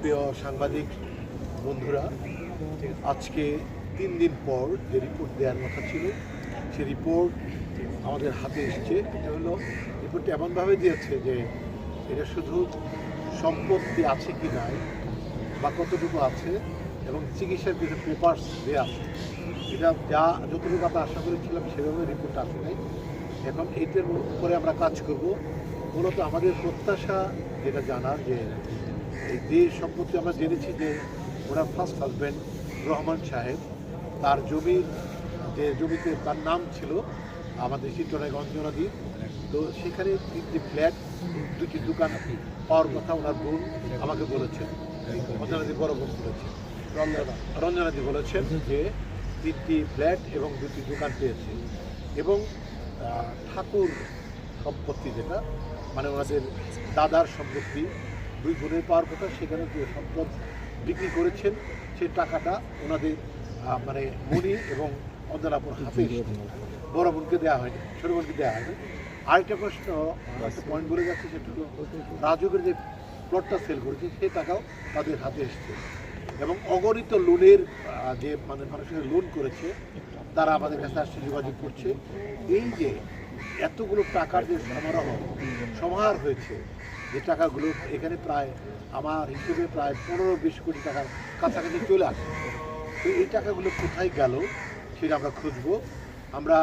প্রিয় সাংবাদিক বন্ধুরা, আজকে তিন দিন পর যে রিপোর্ট দেওয়ার কথা ছিল, সে রিপোর্ট আমাদের হাতে এসছে। এটা হলো রিপোর্টটা এমনভাবে দিয়েছে যে এটা শুধু সম্পত্তি আছে কি নাই বা কতটুকু আছে এবং চিকিৎসার কিছু পেপার্স দেওয়া আছে। এটা যা, যতটুকু আমরা আশা করেছিলাম সেভাবে রিপোর্ট আসে নাই। এখন এইটার উপরে আমরা কাজ করব। মূলত আমাদের প্রত্যাশা যেটা জানার যে যে সম্পত্তি আমরা জেনেছি যে ওনার ফার্স্ট হাজব্যান্ড রহমান সাহেব। তার জমির যে জমিতে তার নাম ছিল আমাদের চিত্রনায় অঞ্জনাদি তো সেখানে তিনটি ফ্ল্যাট দুটি দোকান পাওয়ার কথা ওনার বোন আমাকে বলেছেন। অঞ্জনাদি বড় বোন বলেছেন। রঞ্জনা রঞ্জনাদি বলেছেন যে তিনটি ফ্ল্যাট এবং দুটি দোকান পেয়েছে। এবং ঠাকুর সম্পত্তি যেটা মানে ওনাদের দাদার সম্পত্তি দুই বোনের পাওয়ার কথা সেখানে যে সম্পদ বিক্রি করেছেন সেই টাকাটা ওনাদের মানে মনি এবং অঞ্জনাপুর হাতে বড় বোনকে দেওয়া হয়নি ছোট বোনকে দেওয়া হয়নি। আরেকটা প্রশ্ন একটা পয়েন্ট বলে যাচ্ছে সেটা হলো রাজুকের যে প্লটটা সেল করেছে সেই টাকাও তাদের হাতে এসছে। এবং অগণিত লোনের যে মানে মানুষের লোন করেছে তারা আমাদের কাছে আসছে যোগাযোগ করছে। এই যে এতগুলো টাকার যে সমারোহ সমাহার হয়েছে যে টাকাগুলো এখানে প্রায় আমার হিসেবে প্রায় পনেরো বিশ কোটি টাকার কাছাকাছি চলে আসে। তো এই টাকাগুলো কোথায় গেল সেটা আমরা খুঁজবো। আমরা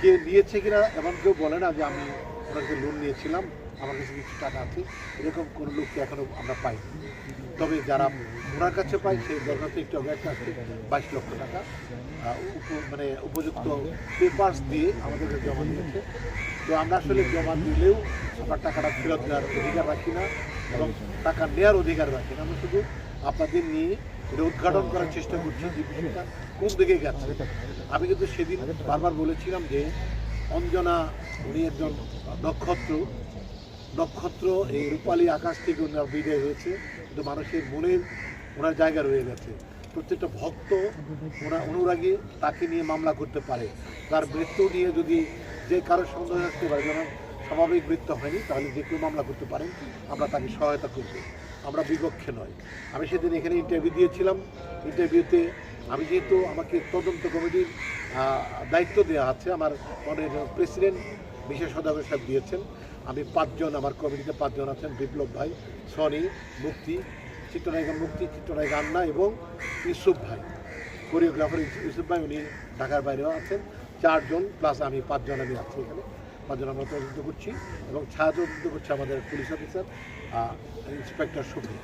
কে নিয়েছে কিনা এমন কেউ বলে না যে আমি ওনাকে লোন নিয়েছিলাম। আমার কাছে কিছু টাকা আছে, এরকম কোনো লোককে এখনও আমরা পাই তবে যারা ওনার কাছে পাই, সেই দরখাস্ত একটু আগে আছে, বাইশ লক্ষ টাকা। মানে উপযুক্ত পেপার্স দিয়ে আমাদেরকে জমা দিয়েছে। তো আমরা আসলে জমা দিলেও আমরা টাকাটা ফেরত দেওয়ার অধিকার রাখি না এবং টাকা নেওয়ার অধিকার রাখি না। আমরা শুধু আপনাদের নিয়ে এটা উদ্ঘাটন করার চেষ্টা করছি যে বিষয়টা কোন দিকে গেছে। আমি কিন্তু সেদিন বারবার বলেছিলাম যে অঞ্জনা উনি একজন নক্ষত্র নক্ষত্র এই রূপালি আকাশ থেকে ওনার বিদায় হয়েছে। কিন্তু মানুষের মনের ওনার জায়গা রয়ে গেছে। প্রত্যেকটা ভক্ত ওনার অনুরাগী তাকে নিয়ে মামলা করতে পারে। তার মৃত্যু নিয়ে যদি যে কারও সন্দেহ আসতে পারে যেন স্বাভাবিক মৃত্যু হয়নি, তাহলে যে কেউ মামলা করতে পারেন, আমরা তাকে সহায়তা করব। আমরা বিপক্ষে নয়। আমি সেদিন এখানে ইন্টারভিউ দিয়েছিলাম। ইন্টারভিউতে আমি যেহেতু আমাকে তদন্ত কমিটির দায়িত্ব দেওয়া আছে, আমার মনের প্রেসিডেন্ট বিশেষ সদাগর সাহেব দিয়েছেন। আমি পাঁচজন, আমার কমিটিতে পাঁচজন আছেন বিপ্লব ভাই, সনি, মুক্তি, চিত্রনায়িকা মুক্তি, চিত্রনায়িকা আন্না এবং ইউসুফ ভাই। কোরিওগ্রাফার ইউসুফ ভাই, উনি ঢাকার বাইরেও আছেন। চারজন প্লাস আমি পাঁচজন আমি আছি এখানে। পাঁচজন আমরা তদন্ত করছি এবং ছায়া তদন্ত করছে আমাদের পুলিশ অফিসার ইন্সপেক্টর সুফি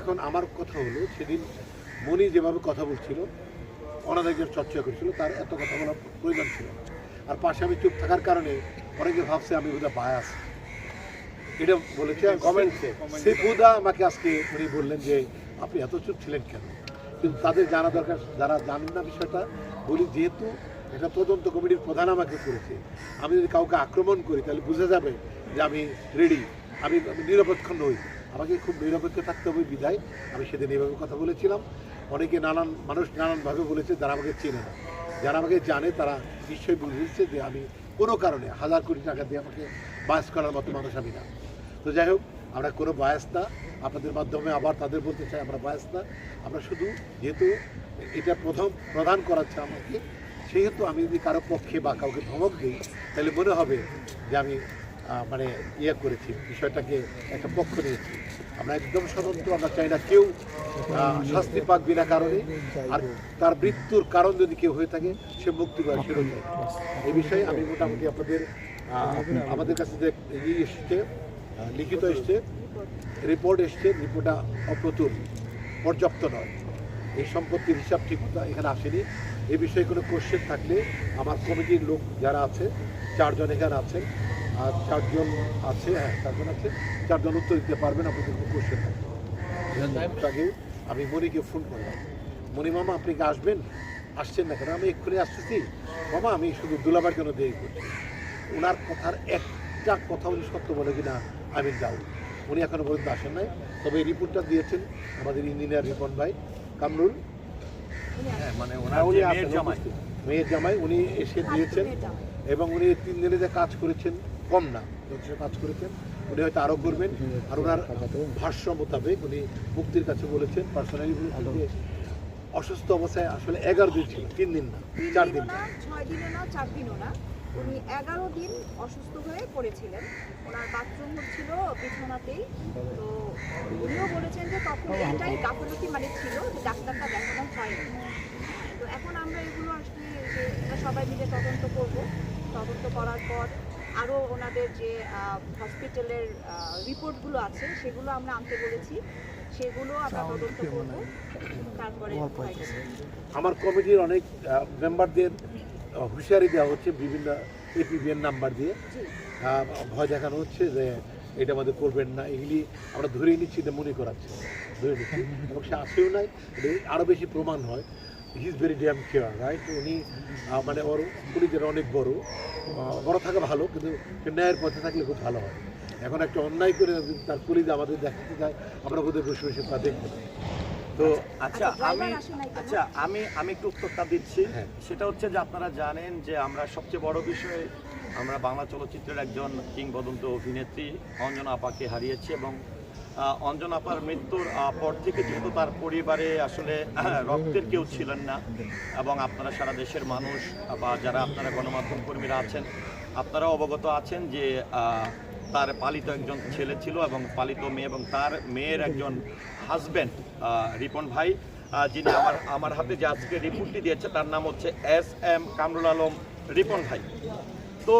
এখন আমার কথা হলো, সেদিন মনি যেভাবে কথা বলছিল অনাদায়কের চর্চা করছিল, তার এত কথা বলার প্রয়োজন ছিল আর পাশে আমি চুপ থাকার কারণে অনেকে ভাবছে আমি বোধহয় বায়াস এটা বলেছে কমেন্টসে সেফুদা আমাকে আজকে উনি বললেন যে, আপনি এত চুপ ছিলেন কেন? কিন্তু তাদের জানা দরকার, যারা জানেন না বিষয়টা, বলি যেহেতু এটা তদন্ত কমিটির প্রধান আমাকে করেছে, আমি যদি কাউকে আক্রমণ করি, তাহলে বোঝা যাবে যে আমি রেডি আমি নিরপেক্ষ নই। আমাকে খুব নিরপেক্ষ থাকতে হবে, বিধায় আমি সেদিন এইভাবে কথা বলেছিলাম। অনেকে নানান, মানুষ নানানভাবে বলেছে, যারা আমাকে চেনে না। যারা আমাকে জানে, তারা নিশ্চয়ই বুঝেছে যে আমি কোনো কারণে হাজার কোটি টাকা দিয়ে আমাকে বাস করার মতো মানুষ আমি না। তো যাই হোক, আমরা কোনো বায়াস না। আপনাদের মাধ্যমে আবার তাদের বলতে চাই, আমরা বায়াস না। আমরা শুধু যেহেতু এটা প্রথম প্রদান করাচ্ছে আমাকে, সেহেতু আমি যদি কারও পক্ষে বা কাউকে ধমক দিই, তাহলে মনে হবে যে আমি মানে ইয়ে করেছি, বিষয়টাকে একটা পক্ষ নিয়েছি। আমরা একদম স্বতন্ত্র, আমরা চাই না কেউ শাস্তি পাক বিনা কারণে। আর তার মৃত্যুর কারণ যদি কেউ হয়ে থাকে, সে মুক্তি পায় যায় এই বিষয়ে আমি মোটামুটি আপনাদের আমাদের কাছে যে ইয়ে এসছে লিখিত এসছে রিপোর্ট এসছে রিপোর্টটা অপ্রতুল পর্যাপ্ত নয়। এই সম্পত্তির হিসাব ঠিক মতো এখানে আসেনি। এ বিষয়ে কোনো কোশ্চেন থাকলে আমার কমিটির লোক যারা আছে চারজন এখানে আছেন আর চারজন আছে হ্যাঁ চারজন আছে চারজন উত্তর দিতে পারবেন আপনাদের কোনো কোশ্চেন আগে আমি মনিকে ফোন করলাম। মনি মামা আপনি কি আসবেন? আসছেন না কেন? আমি এক্ষুনি আসতেছি। মামা আমি শুধু দুলাবার জন্য দেরি করছি। ওনার কথার একটা কথা উনি সত্য বলে কিনা আমি যাও। উনি এখনও পর্যন্ত আসেন নাই। তবে এই রিপোর্টটা দিয়েছেন আমাদের ইঞ্জিনিয়ার রিপন ভাই কামরুল। হ্যাঁ মানে হ্যাঁ, উনি মেয়ের জামাই। উনি এসে দিয়েছেন। এবং উনি তিন দিনে যে কাজ করেছেন কম না যথেষ্ট কাজ করেছেন। উনি হয়তো আরও করবেন। আর ওনার ভাষ্য মোতাবেক উনি মুক্তির কাছে বলেছেন পার্সোনালি অসুস্থ অবস্থায় আসলে এগারো দিন ছিল তিন দিন না চার দিন। না। উনি এগারো দিন অসুস্থ হয়ে পড়েছিলেন। ওনার বাথরুম হচ্ছিল বিছানাতেই। তো উনিও বলেছেন যে তখন এটাই গাফলতি মানে ছিল যে ডাক্তারটা দেখানো হয়নি। তো এখন আমরা এগুলো আসলে যে এটা সবাই মিলে তদন্ত করব। তদন্ত করার পর আরও ওনাদের যে হসপিটালের রিপোর্টগুলো আছে সেগুলো আমরা আনতে বলেছি। সেগুলো আমরা তদন্ত করব। তারপরে আমার কমিটির অনেক মেম্বারদের হুঁশিয়ারি দেওয়া হচ্ছে বিভিন্ন এপিবিএন নাম্বার দিয়ে। ভয় দেখানো হচ্ছে যে এটা আমাদের করবেন না। এগুলি আমরা ধরেই নিচ্ছি এটা মনে করাচ্ছে। ধরে নিচ্ছি। এবং সে আসেও নাই। আরও বেশি প্রমাণ হয়। He is very damn care right উনি মানে ওর পুলিশের অনেক বড়। বড় থাকা ভালো কিন্তু ন্যায়ের পথে থাকলে খুব ভালো হয়। এখন একটা অন্যায় করে তার পুলিশ আমাদের দেখাতে চায় আমরা বোধহয় বসে বসে তা দেখব। তো আচ্ছা আচ্ছা, আমি নাই কেন? আচ্ছা আমি আমি একটু উত্তরটা দিচ্ছি হ্যাঁ। সেটা হচ্ছে যে আপনারা জানেন যে আমরা সবচেয়ে বড় বিষয় আমরা বাংলা চলচ্চিত্রের একজন কিংবদন্ত অভিনেত্রী অঞ্জনা আপাকে হারিয়েছি এবং অঞ্জনা আপার মৃত্যুর পর থেকে যেহেতু তার পরিবারে আসলে রক্তের কেউ ছিলেন না এবং আপনারা সারা দেশের মানুষ বা যারা আপনারা গণমাধ্যম কর্মীরা আছেন আপনারা অবগত আছেন যে তার পালিত একজন ছেলে ছিল এবং পালিত মেয়ে এবং তার মেয়ের একজন হাজব্যান্ড রিপন ভাই যিনি আমার আমার হাতে যে আজকে রিপোর্টটি দিয়েছে তার নাম হচ্ছে এস এম কামরুল আলম, রিপন ভাই। তো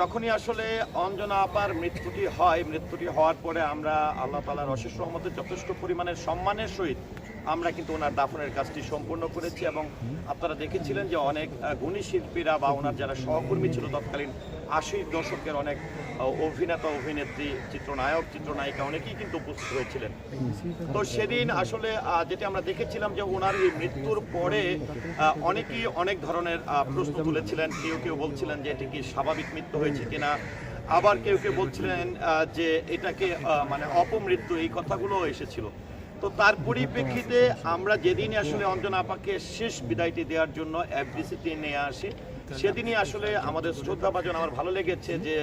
যখনই আসলে অঞ্জনা আপার মৃত্যুটি হয়, মৃত্যুটি হওয়ার পরে আমরা আল্লাহ তালার অশেষ রহমতে যথেষ্ট পরিমাণের সম্মানের সহিত আমরা কিন্তু ওনার দাফনের কাজটি সম্পূর্ণ করেছি এবং আপনারা দেখেছিলেন যে অনেক গুণী শিল্পীরা বা ওনার যারা সহকর্মী ছিল তৎকালীন আশির দশকের অনেক অভিনেতা, অভিনেত্রী, চিত্রনায়ক, চিত্রনায়িকা অনেকেই কিন্তু উপস্থিত হয়েছিলেন। তো সেদিন আসলে যেটা আমরা দেখেছিলাম যে ওনার এই মৃত্যুর পরে অনেকেই অনেক ধরনের প্রশ্ন তুলেছিলেন। কেউ কেউ বলছিলেন যে এটি কি স্বাভাবিক মৃত্যু হয়েছে কিনা। আবার কেউ কেউ বলছিলেন যে এটাকে মানে অপমৃত্যু, এই কথাগুলো এসেছিল। তো তার পরিপ্রেক্ষিতে আমরা যেদিনই আসলে অঞ্জনা আপাকে শেষ বিদায়টি দেওয়ার জন্য এফডিসিতে নিয়ে আসি, সেদিনই আসলে আমাদের শ্রদ্ধাভাজন আমার ভালো লেগেছে যে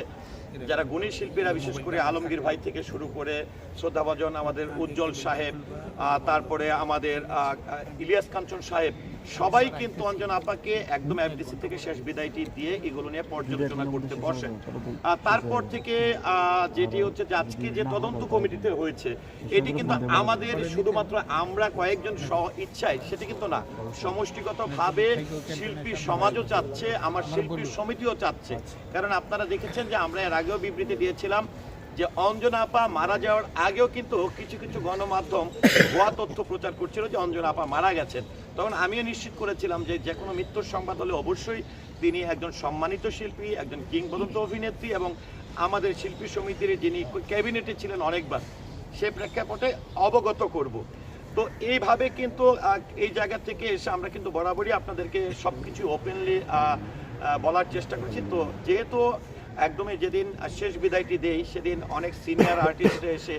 যারা গুণী শিল্পীরা, বিশেষ করে আলমগীর ভাই থেকে শুরু করে শ্রদ্ধাভাজন আমাদের উজ্জ্বল সাহেব তারপরে আমাদের ইলিয়াস কাঞ্চন সাহেব সবাই কিন্তু অঞ্জনা আপাকে একদম এফডিসি থেকে শেষ বিদায়টি দিয়ে এগুলো নিয়ে পর্যালোচনা করতে বসেন তারপর থেকে যেটি হচ্ছে যে আজকে যে তদন্ত কমিটিতে হয়েছে, এটি কিন্তু আমাদের শুধুমাত্র আমরা কয়েকজন স্ব ইচ্ছায়, সেটি কিন্তু না, সমষ্টিগতভাবে শিল্পী সমাজও চাচ্ছে, আমার শিল্পী সমিতিও চাচ্ছে। কারণ আপনারা দেখেছেন যে আমরা এর আগেও বিবৃতি দিয়েছিলাম যে অঞ্জনা আপা মারা যাওয়ার আগেও কিন্তু কিছু কিছু গণমাধ্যম ভুয়া তথ্য প্রচার করছিল যে অঞ্জনা আপা মারা গেছেন। তখন আমিও নিশ্চিত করেছিলাম যে যে কোনো মৃত্যুর সংবাদ হলে অবশ্যই তিনি একজন সম্মানিত শিল্পী, একজন কিংবদন্ত অভিনেত্রী এবং আমাদের শিল্পী সমিতির যিনি ক্যাবিনেটে ছিলেন অনেকবার, সে প্রেক্ষাপটে অবগত করব। তো এইভাবে কিন্তু এই জায়গা থেকে এসে আমরা কিন্তু বরাবরই আপনাদেরকে সব কিছু ওপেনলি বলার চেষ্টা করছি। তো যেহেতু একদমই যেদিন শেষ বিদায়টি দেই সেদিন অনেক সিনিয়র আর্টিস্ট এসে